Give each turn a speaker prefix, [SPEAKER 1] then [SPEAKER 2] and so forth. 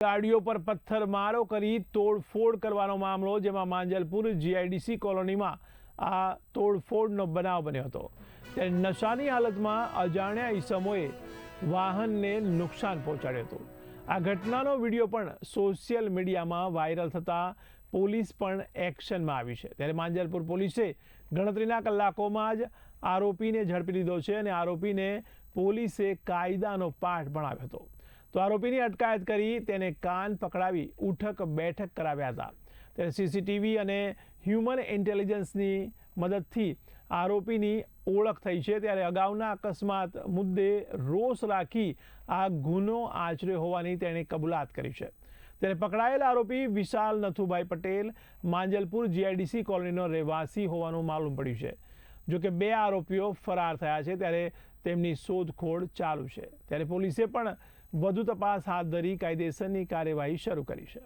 [SPEAKER 1] ગાડીઓ પર પથ્થરમારો કરી તોડફોડ કરવાનો મામલો, જેમાં માંજલપુર જીઆઈડીસી કોલોનીમાં આ તોડફોડનો બનાવ બન્યો હતો. તે નશાની હાલતમાં અજાણ્યા ઈસમોએ વાહનને નુકસાન પહોંચાડ્યું હતું. આ ઘટનાનો વીડિયો પણ સોશિયલ મીડિયામાં વાયરલ થતાં પોલીસ પણ એક્શનમાં આવી છે. ત્યારે માંજલપુર પોલીસે ગણતરીના કલાકોમાં જ આરોપીને ઝડપી લીધો છે અને આરોપીને પોલીસે કાયદાનો પાઠ ભણાવ્યો હતો. તો આરોપીની અટકાયત કરી તેને કાન પકડાવી ઉઠક બેઠક કરાવ્યા હતા. ત્યારે સીસીટીવી અને હ્યુમન ઇન્ટેલિજન્સની મદદથી આરોપીની ઓળખ થઈ છે. ત્યારે અગાઉના અકસ્માત મુદ્દે રોષ રાખી આ ગુનો આચર્યો હોવાની તેણે કબૂલાત કરી છે. ત્યારે પકડાયેલ આરોપી વિશાલ નથુભાઈ પટેલ માંજલપુર જીઆઈડીસી કોલોનીનો રહેવાસી હોવાનું માલુમ પડ્યું છે. જો કે બે આરોપીઓ ફરાર થયા છે ત્યારે તેમની શોધખોળ ચાલુ છે. ત્યારે પોલીસે પણ વધુ તપાસ હાથ ધરી કાયદેસરની કાર્યવાહી શરૂ કરી છે.